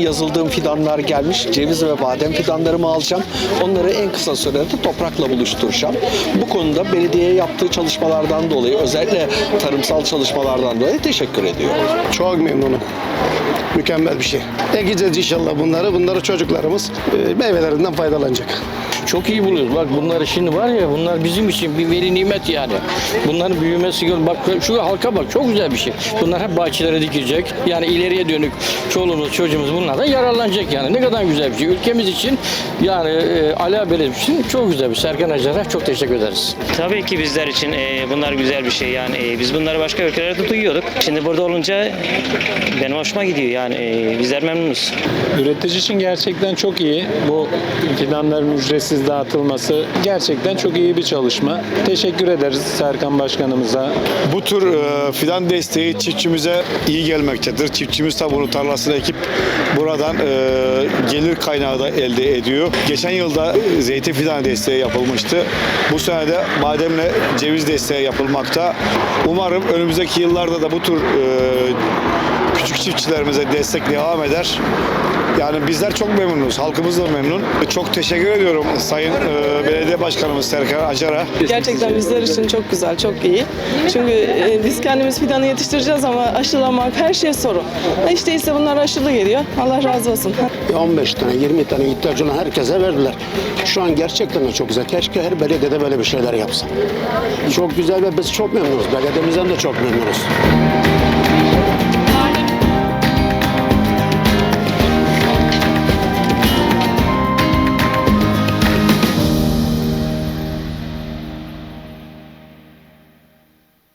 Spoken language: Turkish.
yazıldığım fidanlar gelmiş. Ceviz ve badem fidanlarımı alacağım. Onları en kısa sürede toprakla buluşturacağım. Bu konuda belediye yaptığı çalışmalardan dolayı özellikle tarımsal çalışmalardan dolayı teşekkür ediyorum. Çok memnunum. Mükemmel bir şey. Ekeceğiz inşallah bunları. Bunları çocuklarımız e, meyvelerinden faydalanacak. Çok iyi buluyoruz. Bak bunlar şimdi var ya bunlar bizim için bir veri nimet yani. Bunların büyümesi gör- bak şu halka bak çok güzel bir şey. Bunlar hep bahçelere dikilecek. Yani ileriye dönük çoluğumuz çocuğumuz bunlardan yararlanacak yani. Ne kadar güzel bir şey. Ülkemiz için yani e, Ali Belediye için çok güzel bir şey. Serkan Acar'a çok teşekkür ederiz. Tabii ki bizler için e, bunlar güzel bir şey yani e, biz bunları başka ülkelerde duyuyorduk. Şimdi burada olunca benim hoşuma gidiyor yani e, bizler memnunuz. Üretici için gerçekten çok iyi. Bu fidanların ücretsiz dağıtılması gerçekten çok iyi bir çalışma. Teşekkür ederiz Serkan Başkanımıza. Bu tür e, fidan desteği çiftçimize iyi gelmektedir. Çiftçimiz de bunu tarlasına ekip buradan e, gelir kaynağı da elde ediyor. Geçen yılda zeytin fidan desteği yapılmıştı. Bu sene de bademle ceviz desteği yapılmakta. Umarım önümüzdeki yıllarda da bu tür e, küçük çiftçilerimize destek devam eder. Yani bizler çok memnunuz. Halkımız da memnun. Çok teşekkür ediyorum Sayın e, Belediye Başkanımız Serkan Acar'a. Gerçekten bizler için çok güzel, çok iyi. Çünkü e, biz kendimiz fidanı yetiştireceğiz ama aşılamak her şey sorun. İşte ise bunlar aşılı geliyor. Allah razı olsun. 15 tane, 20 tane ihtiyacı olan herkese verdiler. Şu an gerçekten de çok güzel. Keşke her belediyede böyle bir şeyler yapsa. Çok güzel ve biz çok memnunuz. Belediyemizden de çok memnunuz.